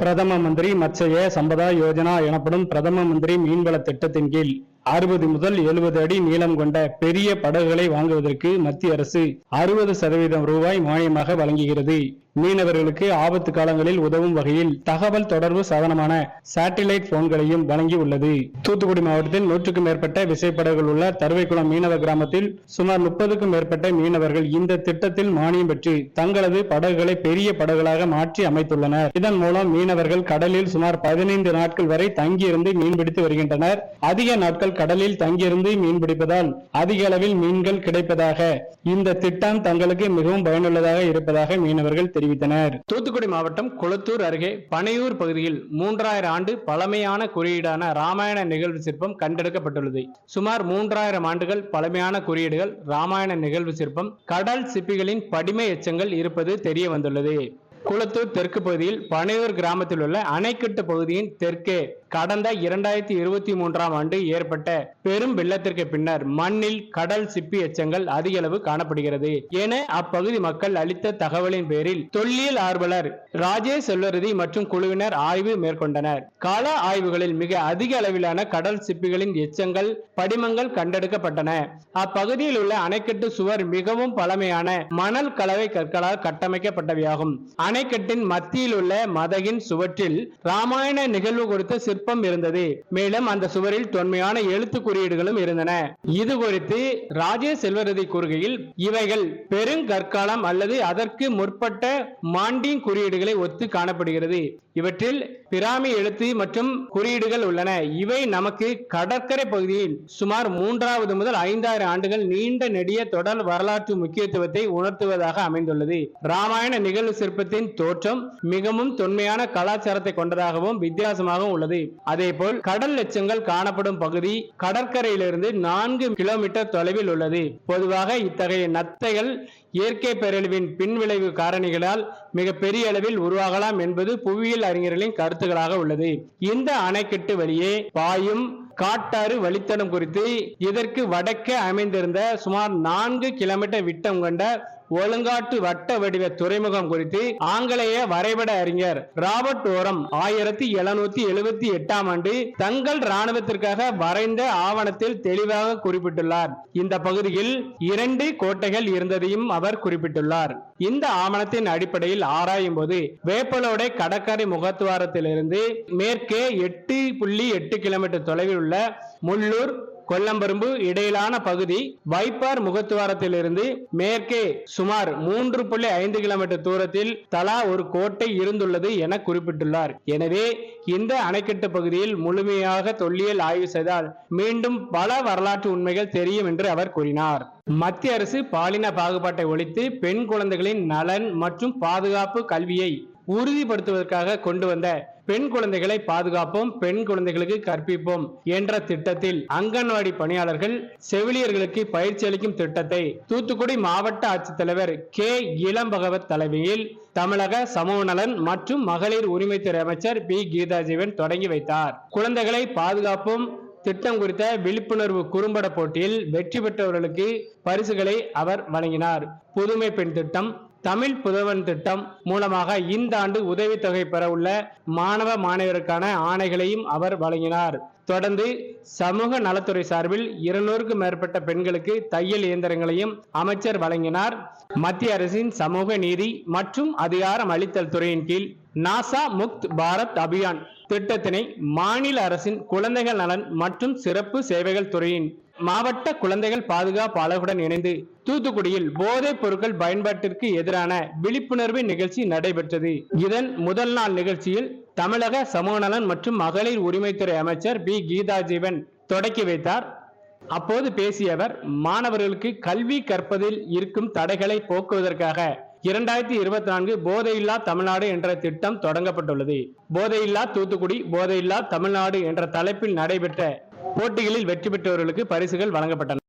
பிரதம மந்திரி மத்ஸ்ய சம்பதா யோஜனா எனப்படும் பிரதம மந்திரி மீன்வள திட்டத்தின் கீழ் அறுபது முதல் எழுபது அடி நீளம் கொண்ட பெரிய படகுகளை வாங்குவதற்கு மத்திய அரசு அறுபது சதவீதம் ரூபாய் மானியமாக வழங்குகிறது. மீனவர்களுக்கு ஆபத்து காலங்களில் உதவும் வகையில் தகவல் தொடர்பு சாதனமான சேட்டிலைட் போன்களையும் வழங்கி உள்ளது தூத்துக்குடி மாவட்டத்தில் நூற்றுக்கும் மேற்பட்ட விசைப்படகுகள் உள்ள தருவைக்குளம் மீனவ கிராமத்தில் சுமார் முப்பதுக்கும் மேற்பட்ட மீனவர்கள் இந்த திட்டத்தில் மானியம் பெற்று தங்களது படகுகளை பெரிய படகுகளாக மாற்றி அமைத்துள்ளனர். இதன் மூலம் மீனவர்கள் கடலில் சுமார் பதினைந்து நாட்கள் வரை தங்கியிருந்து மீன்பிடித்து வருகின்றனர். அதிக நாட்கள் கடலில் தங்கியிருந்து மீன் பிடிப்பதால் அதிக அளவில் மீன்கள் கிடைப்பதாக. இந்த திட்டம் தங்களுக்கு மிகவும் பயனுள்ளதாக இருப்பதாக மீனவர்கள் தெரிவித்தனர். தூத்துக்குடி மாவட்டம் குளத்தூர் அருகே பனையூர் பகுதியில் மூன்றாயிரம் ஆண்டு பழமையான குறியீடான ராமாயண நிகழ்வு சிற்பம் கண்டெடுக்கப்பட்டுள்ளது. சுமார் மூன்றாயிரம் ஆண்டுகள் பழமையான குறியீடுகள் ராமாயண நிகழ்வு சிற்பம் கடல் சிப்பிகளின் படிமை எச்சங்கள் இருப்பது தெரிய வந்துள்ளது. குளத்தூர் தெற்கு பகுதியில் பனையூர் கிராமத்தில் உள்ள அணைக்கட்டு பகுதியின் தெற்கே கடந்த இரண்டாயிரத்தி இருபத்தி மூன்றாம் ஆண்டு ஏற்பட்ட பெரும் வெள்ளத்திற்கு பின்னர் மண்ணில் கடல் சிப்பி எச்சங்கள் அதிக அளவு காணப்படுகிறது. என அப்பகுதி மக்கள் அளித்த தகவலின் பேரில் தொல்லியல் ஆர்வலர் ராஜேஷ் செல்வரதி மற்றும் குழுவினர் ஆய்வு மேற்கொண்டனர். கள ஆய்வுகளில் மிக அதிக அளவிலான கடல் சிப்பிகளின் எச்சங்கள் படிமங்கள் கண்டெடுக்கப்பட்டன. அப்பகுதியில் உள்ள அணைக்கட்டு சுவர் மிகவும் பழமையான மணல் கலவை கற்களால் கட்டமைக்கப்பட்டவையாகும். அணைக்கட்டின் மத்தியில் உள்ள மதகின் சுவற்றில் ராமாயண நிகழ்வு குறித்த சிற்பம் இருந்தது. மேலும் அந்த சுவரில் தொன்மையான எழுத்து குறியீடுகளும் இருந்தன. இது குறித்து ராஜே செல்வரதி கூறுகையில் இவைகள் பெருங்கற்காலம் அல்லது அதற்கு முற்பட்ட மாண்டிங் குறியீடுகளை ஒத்து காணப்படுகிறது. இவற்றில் பிராமி எழுத்து மற்றும் குறியீடுகள் உள்ளன. இவை நமக்கு கடற்கரை பகுதியில் சுமார் மூன்றாவது முதல் ஐந்தாயிரம் ஆண்டுகள் நீண்ட நெடிய தொடர் வரலாற்று முக்கியத்துவத்தை உணர்த்துவதாக அமைந்துள்ளது. ராமாயண நிகழ்வு சிற்பத்தை சிற்பத்தின் தோற்றம் மிகவும் தொன்மையான கலாச்சாரத்தை கொண்டதாகவும் வித்தியாசமாகவும் உள்ளது. அதே போல் கடல் எச்சங்கள் காணப்படும் பகுதி கடற்கரையிலிருந்து நான்கு கிலோமீட்டர் தொலைவில் உள்ளது. பொதுவாக இத்தகைய நத்தைகள் இயற்கை பேரழிவின் பின்விளைவு காரணிகளால் மிக பெரிய அளவில் உருவாகலாம் என்பது புவியியல் அறிஞர்களின் கருத்துக்களாக உள்ளது. இந்த அணைக்கட்டு வழியே பாயும் காட்டாறு வழித்தடம் குறித்து இதற்கு வடக்கே அமைந்திருந்த சுமார் நான்கு கிலோமீட்டர் விட்டம் கொண்ட ஒழுங்காட்டு வட்ட வடிவ துறைமுகம் குறித்து ஆங்கிலேய வரைபட அறிஞர் ராபர்ட் ஓரம் ஆயிரத்தி எழுநூத்தி எழுபத்தி எட்டாம் ஆண்டு தங்கள் ராணுவத்திற்காக வரைந்த ஆவணத்தில் தெளிவாக குறிப்பிட்டுள்ளார். இந்த பகுதியில் இரண்டு கோட்டைகள் இருந்ததையும் அவர் குறிப்பிட்டுள்ளார். இந்த ஆவணத்தின் அடிப்படையில் ஆராயும் போது வேப்பலோடை கடற்கரை முகத்துவாரத்திலிருந்து மேற்கே எட்டு புள்ளி எட்டு கிலோமீட்டர் தொலைவில் உள்ள முள்ளூர் கொல்லம்பரும்பு இடையிலான பகுதி வைப்பார் முகத்துவாரத்திலிருந்து மேற்கே சுமார் மூன்று புள்ளி ஐந்து கிலோமீட்டர் தூரத்தில் தலா ஒரு கோட்டை இருந்துள்ளது என குறிப்பிட்டுள்ளார். எனவே இந்த அணைக்கட்டு பகுதியில் முழுமையாக தொல்லியல் ஆய்வு செய்தால் மீண்டும் பல வரலாற்று உண்மைகள் தெரியும் என்று அவர் கூறினார். மத்திய அரசு பாலின பாகுபாட்டை ஒழித்து பெண் குழந்தைகளின் நலன் மற்றும் பாதுகாப்பு கல்வியை உறுதிப்படுத்துவதற்காக கொண்டு வந்த பெண் குழந்தைகளை பாதுகாப்போம் பெண் குழந்தைகளுக்கு கற்பிப்போம் என்ற திட்டத்தில் அங்கன்வாடி பணியாளர்கள் செவிலியர்களுக்கு பயிற்சி அளிக்கும் திட்டத்தை தூத்துக்குடி மாவட்ட ஆட்சித்தலைவர் கே. இளம்பகவத் தலைமையில் தமிழக சமூக நலன் மற்றும் மகளிர் உரிமைத்துறை அமைச்சர் பி. கீதாஜீவன் தொடங்கி வைத்தார். குழந்தைகளை பாதுகாப்போம் திட்டம் குறித்த விழிப்புணர்வு குறும்பட போட்டியில் வெற்றி பெற்றவர்களுக்கு பரிசுகளை அவர் வழங்கினார். புதுமை பெண் திட்டம் தமிழ் புதவன் திட்டம் மூலமாக இந்த ஆண்டு உதவித்தொகை பெற உள்ள மாணவ மாணவருக்கான ஆணைகளையும் அவர் வழங்கினார். தொடர்ந்து சமூக நலத்துறை சார்பில் இருநூறுக்கும் மேற்பட்ட பெண்களுக்கு தையல் இயந்திரங்களையும் அமைச்சர் வழங்கினார். மத்திய அரசின் சமூக நீதி மற்றும் அதிகாரம் அளித்தல் துறையின் கீழ் நாசா முக்த் பாரத் அபியான் திட்டத்தினை மாநில அரசின் குழந்தைகள் நலன் மற்றும் சிறப்பு சேவைகள் துறையின் மாவட்ட குழந்தைகள் பாதுகாப்பு அலகுடன் இணைந்து தூத்துக்குடியில் போதைப் பொருட்கள் பயன்பாட்டிற்கு எதிரான விழிப்புணர்வு நிகழ்ச்சி நடைபெற்றது. இதன் முதல் நாள் நிகழ்ச்சியில் தமிழக சமூக நலன் மற்றும் மகளிர் உரிமைத்துறை அமைச்சர் பி. கீதாஜீவன் தொடக்கி வைத்தார். அப்போது பேசிய அவர் மாணவர்களுக்கு கல்வி கற்பதில் இருக்கும் தடைகளை போக்குவதற்காக இரண்டாயிரத்தி இருபத்தி நான்கு போதையில்லா தமிழ்நாடு என்ற திட்டம் தொடங்கப்பட்டுள்ளது. போதையில்லா தூத்துக்குடி போதையில்லா தமிழ்நாடு என்ற தலைப்பில் நடைபெற்ற போட்டிகளில் வெற்றி பெற்றவர்களுக்கு பரிசுகள் வழங்கப்பட்டன.